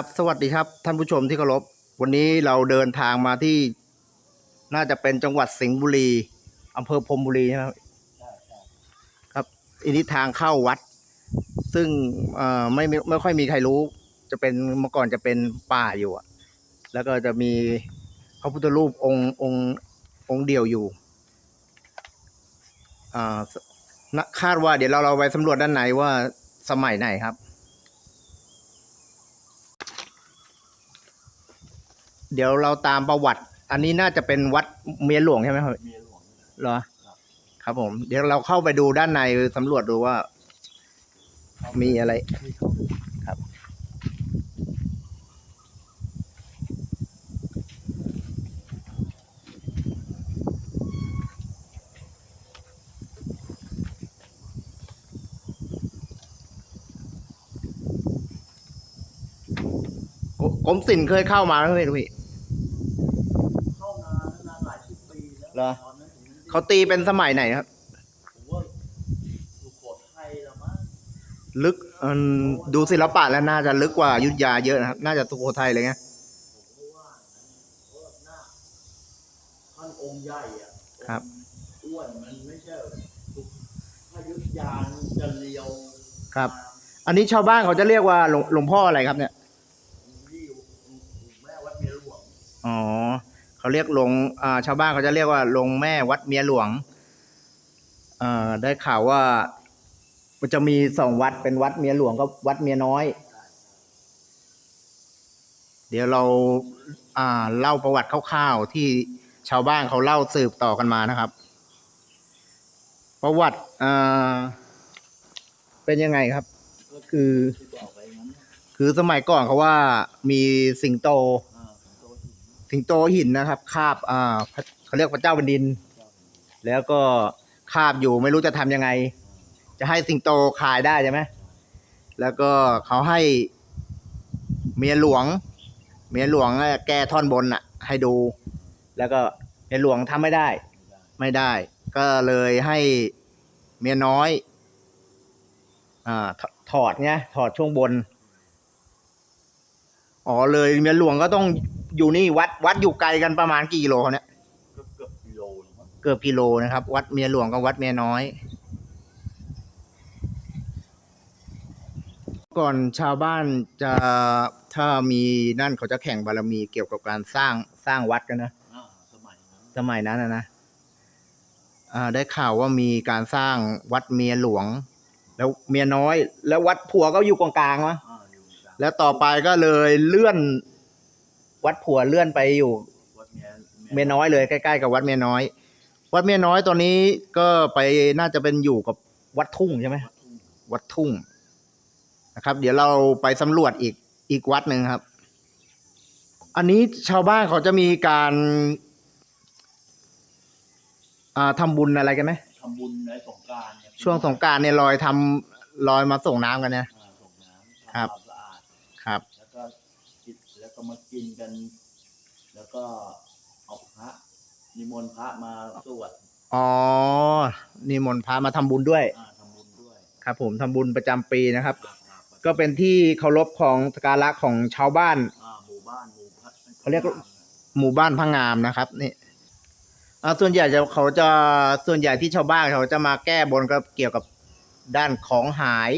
ครับ สวัสดีครับ ท่านผู้ชมที่เคารพ วันนี้เราเดินทางมาที่ น่าจะเป็นจังหวัดสิงห์บุรีอำเภอพรมบุรีใช่ไหมครับครับอันนี้ทางเข้าวัด ซึ่งเอ่อไม่ไม่ไม่ค่อยมีใครรู้ จะเป็นเมื่อก่อนจะเป็นป่าอยู่อะแล้วก็จะมีพระพุทธรูปองค์องค์องค์เดียวอยู่อ่าสนะคาดว่าเดี๋ยวเราเราไปสำรวจด้านในว่าสมัยไหนครับ เดี๋ยวเราตามประวัติ อันนี้น่าจะเป็นวัดเมียหลวงใช่ไหมครับเมียหลวง เหรอ ครับผม เดี๋ยวเราเข้าไปดูด้านในสำรวจดูว่า มีอะไรที่เขาดูครับกกรมศิลป์เคยเข้ามาไหมพี่ เข้านานนานหลายสิบปีแล้ว เหรอเขาตีเป็นสมัยไหนครับ ผมว่าสุโขทัยล้วมั้งลึกอืมดูศิลปะแล้วน่าจะลึกกว่าอยุทธยาเยอะนะครับ น่าจะสุโขทัยเลยไงผมก็ว่างั้นเพราะหน้าท่านองค์ใหญ่อะครับ อ้วนมันไม่ใช่สุพยุทธยานจะเลียวครับ อันนี้ชาวบ้านเขาจะเรียกว่าหลวงหลวงพ่ออะไรครับเนี่ย ที่อยู่แม่วัดเมียหลวงอ๋อ เขาเรียกหลวงชาวบ้านเขาจะเรียกว่าหลวงแม่วัดเมียหลวงได้ข่าวว่ามันจะมีสองวัดเป็นวัดเมียหลวงกับวัดเมียน้อย เดี๋ยวเราาเล่าประวัติคร่าวๆที่ชาวบ้านเขาเล่าสืบต่อกันมานะครับ ประวัติเป็นยังไงครับ ก็คือ คือสมัยก่อนเขาว่ามีสิงโต สิงโตหินนะครับ คาบอ่าพระเขาเรียกพระเจ้าแผ่นดิน แล้วก็คาบอยู่ไม่รู้จะทำยังไง จะให้สิงโตขายได้ใช่ไหมแล้วก็เขาให้เมียหลวง เมียหลวงแก้ท่อนบนอะ ให้ดู แล้วก็เมียหลวงทำไม่ได้ ไม่ได้ไม่ได้ก็เลยให้เมียน้อยอ่าถถอดไงถอดช่วงบน อ๋อเลยเมียหลวงก็ต้อง อยู่นี่วัดวัดอยู่ไกลกันประมาณกี่กิโลเขาเนี่ยก็เกือบกิโลหรือมั้งเกือบกิโลนะครับ วัดเมียหลวงกับวัดเมียน้อย ก่อนชาวบ้านจะถ้ามีนั่นเขาจะแข่งบารมีเกี่ยวกับการสร้างสร้างวัดกันนะอ่าสมัยนั้นสมัยนั้นนะนะอ่าได้ข่าวว่ามีการสร้างวัดเมียหลวง แล้วเมียน้อย แล้ววัดผัวก็อยู่กลางๆวะอ่าอยู่กลางแล้วต่อไปก็เลยเลื่อน วัดผัวเลื่อนไปอยู่วัดเมียเมียน้อยเลยใกล้ๆกับวัดเมียน้อย วัดเมียน้อยตอนนี้ก็ไปน่าจะเป็นอยู่กับวัดทุ่งใช่ไหมวัดทุ่งวัดทุ่งนะครับ เดี๋ยวเราไปสำรวจอีกอีกวัดหนึ่งครับ อันนี้ชาวบ้านเขาจะมีการอ่าทำบุญอะไรกันไหมทำบุญในสงกรานต์เนี่ยช่วงสงกรารเนี่ยลอยทำลอยมาส่งน้ำกันเนี่ยอ่าส่งน้ำครับทำความสะอาดครับแล้วก็ กินแล้วก็มากินกัน แล้วก็เอาพระนิมนต์พระมาสวดอ๋อนิมนต์พระมาทำบุญด้วย อ่าทำบุญด้วยครับ ผมทำบุญประจำปีนะครับอ่าอ่าก็เป็นที่เคารพของสกการะของชาวบ้าน อ่าหมู่บ้านหมู่พระเขาเรียก หมู่บ้านพังงามนะครับ นี่อ่าส่วนใหญ่จะเขาจะส่วนใหญ่ที่ชาวบ้านเขาจะมาแก้บนก็เกี่ยวกับด้านของหาย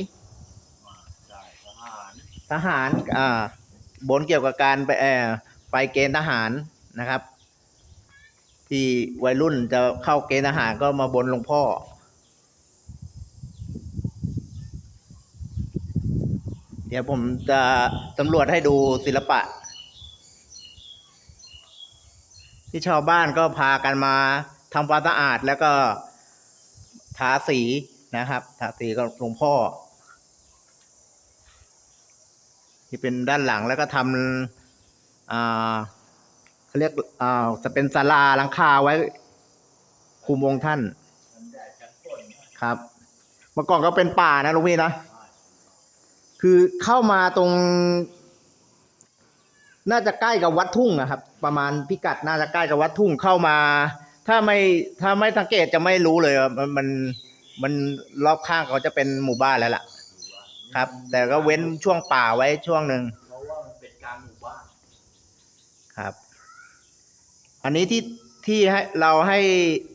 อ่าใช่ทหารทหารอ่า บนเกี่ยวกับการไปเออไปเกณฑ์ทหารนะครับ ที่วัยรุ่นจะเข้าเกณฑ์ทหารก็มาบนหลวงพ่อ เดี๋ยวผมจะสำรวจให้ดูศิลปะ ที่ชาวบ้านก็พากันมาทำความสะอาดแล้วก็ทาสีนะครับทาสีกับหลวงพ่อ ที่เป็นด้านหลังแล้วก็ทำอ่าเขาเรียกอ่าจะเป็นศาลาหลังคาไว้คุมองค์ท่านครับ เมื่อก่อนก็เป็นป่านะลุงพี่นะคือเข้ามาตรง น่าจะใกล้กับวัดทุ่งนะครับ ประมาณพิกัดน่าจะใกล้กับวัดทุ่งเข้ามา ถ้าไม่ถ้าไม่สังเกตจะไม่รู้เลยมันมันมันรอบข้างเขาจะเป็นหมู่บ้านแล้วล่ะ ครับ แต่ก็เว้นช่วงป่าไว้ช่วงหนึ่งเพราะว่ามันเป็นกลางหมู่บ้านครับ อันนี้ที่ที่ให้เราให้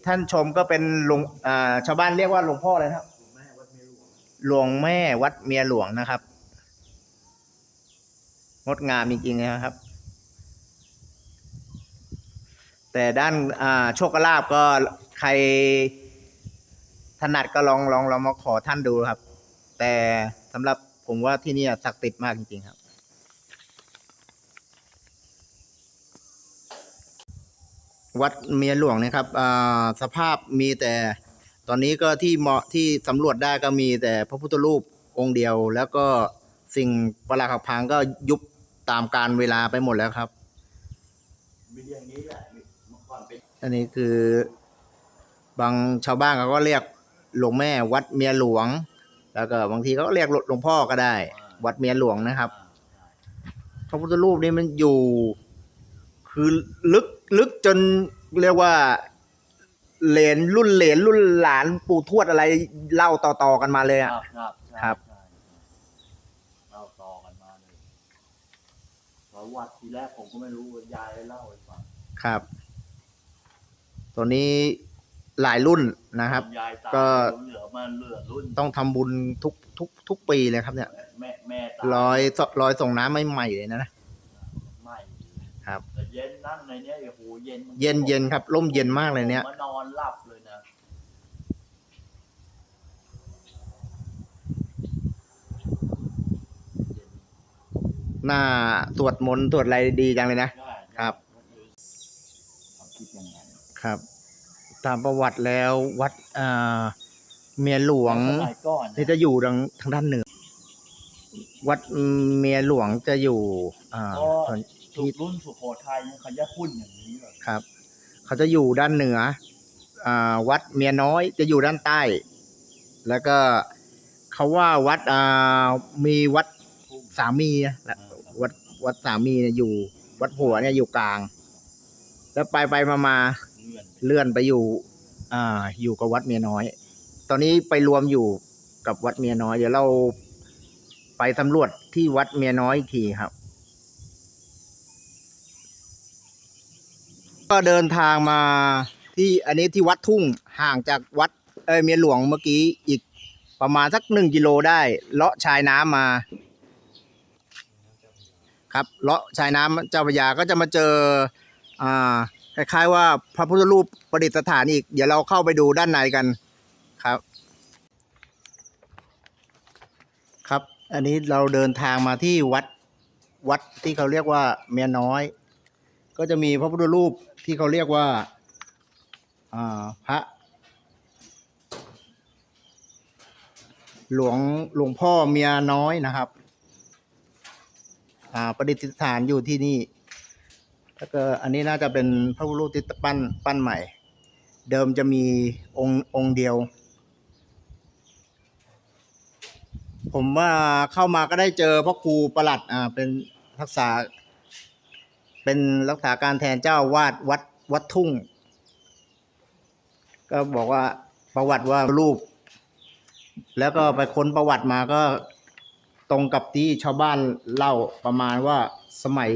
ท่านชมก็เป็นหลวงอ่าชาวบ้านเรียกว่าหลวงพ่อเลยครับแม่วัดเมียหลวงหลวงแม่วัดเมียหลวงนะครับ งดงามจริงๆนะครับ แต่ด้านอ่าโชคลาภก็ใครถนัดก็ลองลองลองมาขอท่านดูครับ แต่ สำหรับผมว่าที่นี่ศักดิ์สิทธิ์มากจริงๆครับ วัดเมียหลวงนะครับสภาพมีแต่ตอนนี้ก็ที่เหมาะที่สำรวจได้ก็มีแต่พระพุทธรูปองค์เดียว แล้วก็สิ่งประหลาดหักพังก็ยุบตามการเวลาไปหมดแล้วครับอันนี้คือบางชาวบ้านเขาก็เรียกหลวงแม่วัดเมียหลวง แล้วก็บางทีเขาก็เรียกหลวงพ่อก็ได้ วัดเมียหลวงนะครับพระพุทธรูปนี่มันอยู่ คือลึกลึกจนเรียกว่าเหลนรุ่นเหลนรุ่นหลานปู่ทวดอะไรเล่าต่อๆกันมาเลยคอะรับครับใช่ครับใช่เล่าต่อกันมาเลยประวัติทีแรกผมก็ไม่รู้ยายเล่าให้ฟังครับ ตัวนี้ หลายรุ่นนะครับยายตายก็ เหลือมาเหลือรุ่นต้องทำบุญทุกทุกทุกปีเลยครับเนี่ยแม่แม่ตายรอยรอยส่งน้ำไม่ใหม่เลยนะนะ ไม่ครับ แต่เย็นนั่งในเนี้ยโอ้โหเย็นเย็นเย็นครับร่มเย็นมากเลยเนี่ย ผมมานอนหลับเลยนะหน้าสวดมนต์สวดอะไรดีจังเลยนะ ได้ครับเขาคิดยังไง ครับ ตามประวัติแล้ววัดอ่าเมียหลวงสมัยก่อนนี่จะอยู่ทางทางด้านเหนือ วัดเมียหลวงจะอยู่ อ่าก็ส่วนสุขรุ่นสุโขทัยเนี่ยเขาจะคุ้นอย่างนี้เลยครับ เขาจะอยู่ด้านเหนือ อ่า วัดเมียน้อยจะอยู่ด้านใต้ แล้วก็เขาว่าวัดอ่ามีวัดสามีนะและวัดวัดสามีเนี่ยอยู่ วัดผัวเนี่ยอยู่กลาง แล้วไปไปมามา เลื่อนไปอยู่ อ่า อยู่กับวัดเมียน้อย ตอนนี้ไปรวมอยู่กับวัดเมียน้อย เดี๋ยวเราไปสำรวจที่วัดเมียน้อยอีกทีครับ ก็เดินทางมาที่อันนี้ที่วัดทุ่งห่างจากวัดเอเมียหลวงเมื่อกี้อีกประมาณสักหนึ่งกิโลได้เลาะชายน้ำมาครับเลาะชายน้ำเจ้าพระยาก็จะมาเจออ่า คล้ายๆว่าพระพุทธรูปประดิษฐานอีก เดี๋ยวเราเข้าไปดูด้านในกันครับ ครับ อันนี้เราเดินทางมาที่วัดวัดที่เขาเรียกว่าเมียน้อย ก็จะมีพระพุทธรูปที่เขาเรียกว่าพระ หลวงหลวงพ่อเมียน้อยนะครับประดิษฐานอยู่ที่นี่ แล้วก็อันนี้น่าจะเป็นพระพุทธรูปที่ปั้นปั้นใหม่ เดิมจะมีองค์องค์เดียว ผมว่าเข้ามาก็ได้เจอพระครูประหลัดอ่าเป็นรักษา เป็นรักษาการแทนเจ้าอาวาดวัดวัดทุ่ง ก็บอกว่าประวัติว่ารูป แล้วก็ไปค้นประวัติมาก็ตรงกับที่ชาวบ้านเล่าประมาณว่าสมัย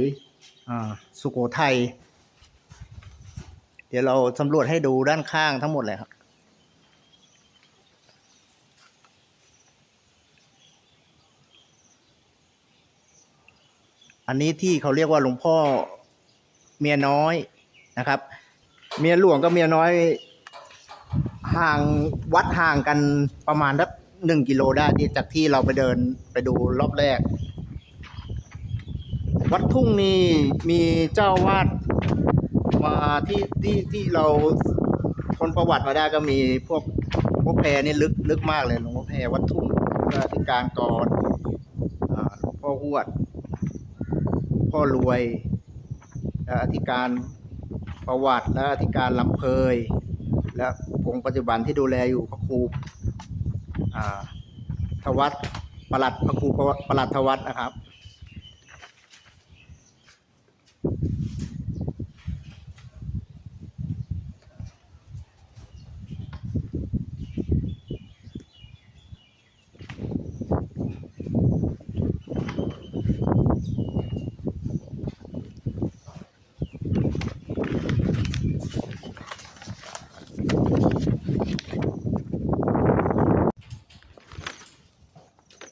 อ่า สุโขทัย เดี๋ยวเราสำรวจให้ดูด้านข้างทั้งหมดเลยครับอันนี้ที่เขาเรียกว่าหลวงพ่อเมียน้อยนะครับ เมียหลวงกับเมียน้อยห่างวัดห่างกันประมาณสักหนึ่งกิโลได้จากที่เราไปเดินไปดูรอบแรก วัดทุ่งนี่มีเจ้าวาดมาที่ที่ที่เราคนประวัติมาได้ก็มีพวกพวกแพรนี่ลึกลึกมากเลยหลวงพ่อแพรวัดทุ่งก็อธิการกรหลวงพ่อหวด พ่อรวยและอธิการประวัติและอธิการลำเพย และองค์ปัจจุบันที่ดูแลอยู่พระครูทวัตประหลัดพระครูประหลัดทวัตนะครับ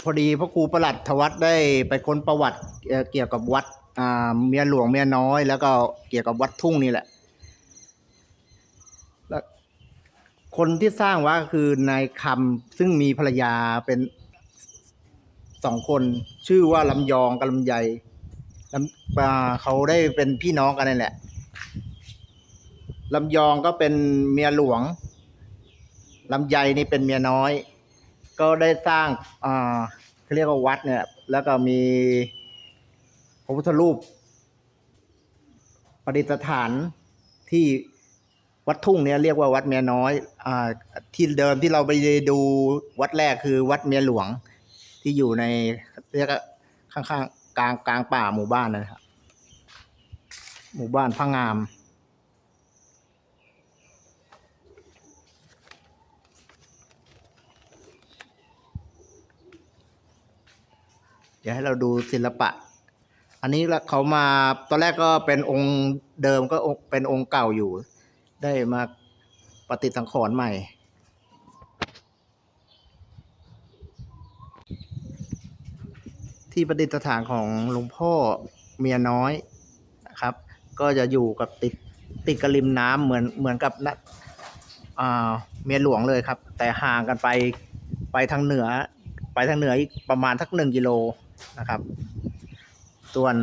อดีพระครูประหลัดทวัฒได้ไปค้นประวัติเกี่ยวกับวัดเมียหลวงเมียน้อย แล้วก็เกี่ยวกับวัดทุ่งนี่แหละแล้วคนที่สร้างวัดคือนายคำซึ่งมีภรรยาเป็นสองคนชื่อว่าลำยองกับลำไยลำอ่เขาได้เป็นพี่น้องกันนั่นแหละลำยองก็เป็นเมียหลวงลำไยนี่เป็นเมียน้อย ก็ได้สร้างอ่า เขาเรียกว่าวัดเนี่ย แล้วก็มีพระพุทธรูปประดิษฐานที่วัดทุ่งเนี่ยเรียกว่าวัดเมียน้อยอ่าที่เดิมที่เราไปดูวัดแรกคือวัดเมียหลวง ที่อยู่ในเรียกข้างๆกลางกลางป่าหมู่บ้านนะครับหมู่บ้านพระงาม ดี๋ยวให้เราดูศิลปะ อันนี้เขามาตอนแรกก็เป็นองค์เดิมก็เป็นองค์เก่าอยู่ ได้มาปฏิสังขรณ์ใหม่ ที่ประดิษฐานของหลวงพ่อเมียน้อยนะครับ ก็จะอยู่กับติดติดกับริมน้ำเหมือนเหมือนกับนะอ่าเมียหลวงเลยครับ แต่ห่างกันไปไปทางเหนือ ไปทางเหนืออีกประมาณทักหนึ่งกิโล นะครับ ส่วน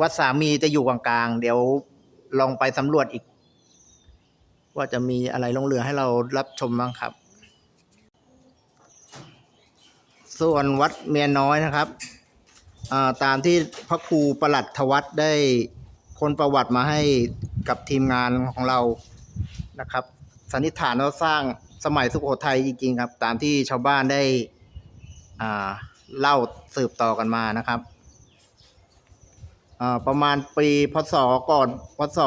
วัดสามีจะอยู่กลางๆ เดี๋ยวลองไปสำรวจอีก ว่าจะมีอะไรลงเรือให้เรารับชมบ้างครับ ส่วนวัดเมียน้อยนะครับาตามที่พระครูประหลัดทวัฒน์ได้คนประวัติมาให้กับทีมงานของเรานะครับ สันนิษฐานว่าสร้างสมัยสุโขทัยจริงๆครับ ตามที่ชาวบ้านได้อ่า เล่าสืบต่อกันมานะครับอ่าประมาณปีพศก่อนพศ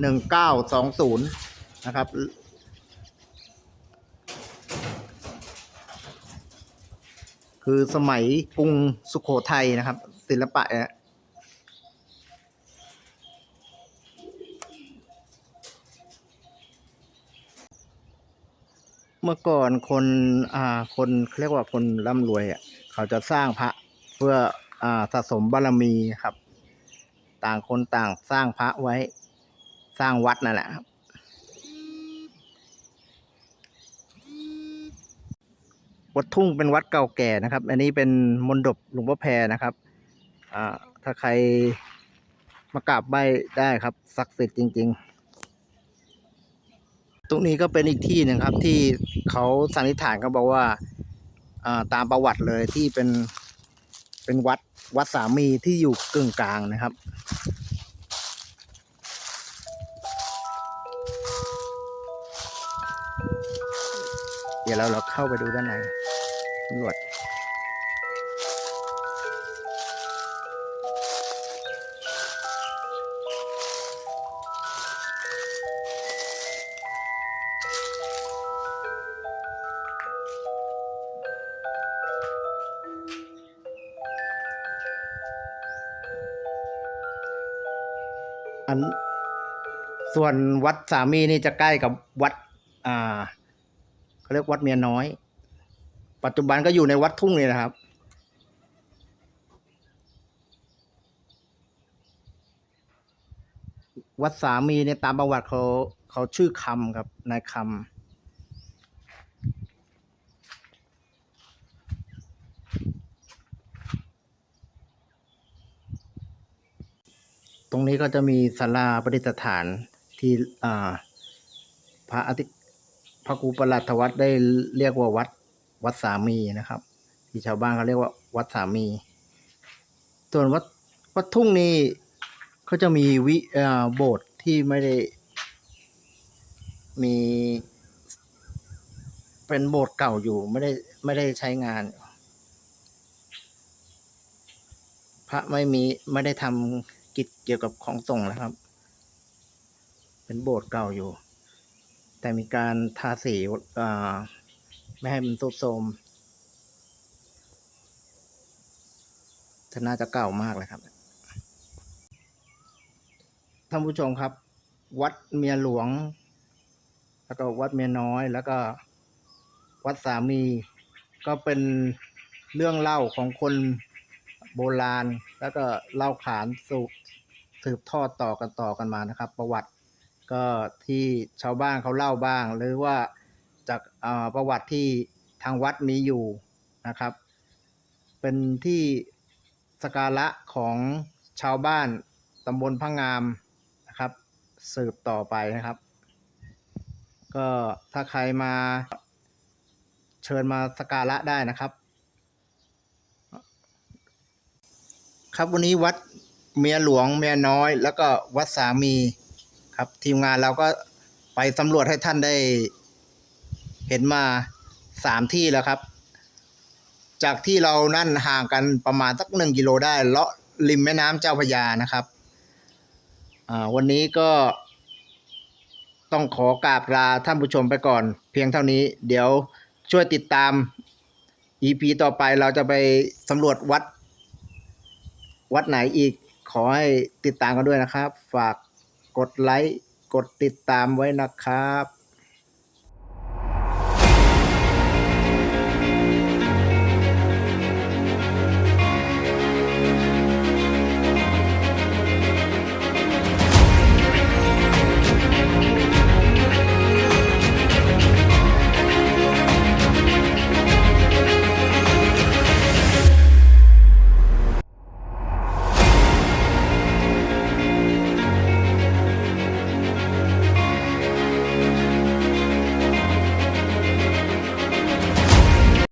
หนึ่งเก้าสองศูนย์นะครับ คือสมัยกรุงสุขโขทัยนะครับ ศิลปะเนี่ยเมื่อก่อนคนอ่าคนเขาเรียกว่าคนร่ำรวยอะ เขาจะสร้างพระเพื่ออ่าสะสมบารมีครับ ต่างคนต่างสร้างพระไว้สร้างวัดนั่นแหละครับ วัดทุ่งเป็นวัดเก่าแก่นะครับ อันนี้เป็นมณฑปหลวงพ่อแพรนะครับอ่าถ้าใครมากราบไหว้ได้ครับศักดิ์สิทธิ์จริง ๆ ตรงนี้ก็เป็นอีกที่หนึ่งครับที่เขาสันนิษฐานเขาบอกว่า ตามประวัติเลยที่เป็นเป็นวัดวัดสามีที่อยู่กึ่งกลางนะครับ เดี๋ยวเราเราเข้าไปดูด้านในตำรวจ อันส่วนวัดสามีนี่จะใกล้กับวัด อ่าเขาเรียกวัดเมียน้อย ปัจจุบันก็อยู่ในวัดทุ่งเลยนะครับ วัดสามีเนี่ยตามประวัติเขาเขาชื่อคำครับนายคำ ตรงนี้ก็จะมีศาลาประดิษฐานที่พระอาทิตย์พระครูประหลัดวัฒน์ได้เรียกว่าวัดวัดสามีนะครับ ที่ชาวบ้านเขาเรียกว่าวัดสามี ส่วนวัดวัดทุ่งนี่เขาจะมีวิโบสถ์ที่ไม่ได้มี เป็นโบสถ์เก่าอยู่ไม่ได้ไม่ได้ใช้งาน พระไม่มีไม่ได้ทำ กิจเกี่ยวกับของส่งแล้วครับ เป็นโบสถ์เก่าอยู่ แต่มีการทาสีไม่ให้มันทรุดโทรมจะน่าจะเก่ามากเลยครับท่านผู้ชมครับ วัดเมียหลวง แล้วก็วัดเมียน้อยแล้วก็วัดสามีก็เป็นเรื่องเล่าของคนโบราณ แล้วก็เล่าขานสืบ สืบทอดต่อกันต่อกันมานะครับ ประวัติก็ที่ชาวบ้านเขาเล่าบ้าง หรือว่าจากประวัติที่ทางวัดมีอยู่นะครับ เป็นที่สกการะของชาวบ้านตำบลพะงามนะครับ สืบต่อไปนะครับ ก็ถ้าใครมาเชิญมาสกการะได้นะครับ ครับวันนี้วัด เมียหลวงเมียน้อย แล้วก็วัดสามีครับทีมงานเราก็ไปสำรวจให้ท่านได้ เห็นมาสามที่แล้วครับ จากที่เรานั่นห่างกันประมาณสักหนึ่งกิโลได้เลาะริมแม่น้ำเจ้าพยานะครับวันนี้ก็ต้องขอกราบลาท่านผู้ชมไปก่อน เพียงเท่านี้ เดี๋ยวช่วยติดตาม EP ต่อไปเราจะไปสำรวจวัด วัดไหนอีก ขอให้ติดตามกันด้วยนะครับ ฝากกดไลค์ กดติดตามไว้นะครับ